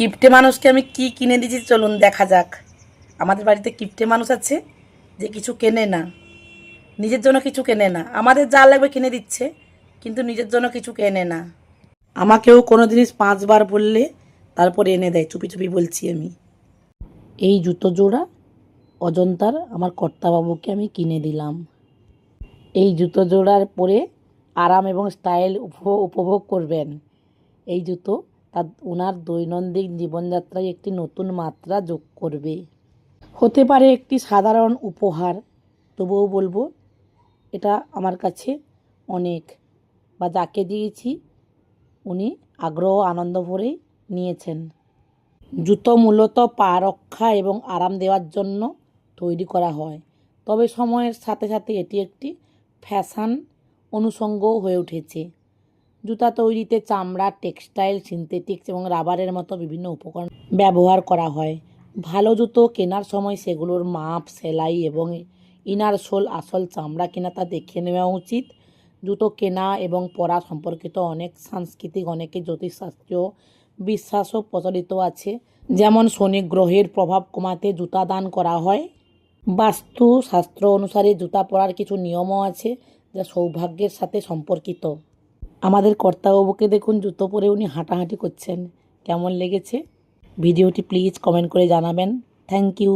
কিপ্টে মানুষকে আমি কি কিনে দিয়েছি চলুন দেখা যাক। আমাদের বাড়িতে কিপ্টে মানুষ আছে যে কিছু কেনে না। নিজের জন্য কিছু কেনে না। আমাদের যা লাগবে কিনে দিচ্ছে, কিন্তু নিজের জন্য কিছু কেনে না। আমাকেও কোনো জিনিস পাঁচবার বললে তারপর এনে দেয়, চুপি চুপি বলছি আমি। এই জুতো জোড়া অজন্তার আমার কর্তাবাবুকে আমি কিনে দিলাম। এই জুতো জোড়ার পরে আরাম এবং স্টাইল উপ- উপভোগ করবেন। এই জুতো তার ওনার দৈনন্দিন জীবনযাত্রায় একটি নতুন মাত্রা যোগ করবে। হতে পারে একটি সাধারণ উপহার, তবুও বলব, এটা আমার কাছে অনেক বা যাকে দিয়েছি উনি আগ্রহ আনন্দ ভরেই নিয়েছেন। জুতো মূলত পা রক্ষা এবং আরাম দেওয়ার জন্য তৈরি করা হয়। তবে সময়ের সাথে সাথে এটি একটি ফ্যাশন অনুষঙ্গও হয়ে উঠেছে। জুতা তৈরিতে চামড়া, টেক্সটাইল, সিনথেটিক্স এবং রাবারের মতো বিভিন্ন উপকরণ ব্যবহার করা হয়। ভালো জুতো কেনার সময় সেগুলোর মাপ, সেলাই এবং ইনার সোল আসল চামড়া কিনা তা দেখে নেওয়া উচিত। জুতো কেনা এবং পরা সম্পর্কিত অনেক সাংস্কৃতিক, অনেকে জ্যোতিষশাস্ত্রীয় বিশ্বাসও প্রচলিত আছে। যেমন শনি গ্রহের প্রভাব কমাতে জুতা দান করা হয়। বাস্তু শাস্ত্র অনুসারে জুতা পরার কিছু নিয়মও আছে, যা সৌভাগ্যের সাথে সম্পর্কিত। আমাদের কর্তাবাবুকে দেখুন জুতো পরে উনি হাঁটাহাঁটি করছেন। কেমন লেগেছে? ভিডিওটি প্লিজ কমেন্ট করে জানাবেন। Thank you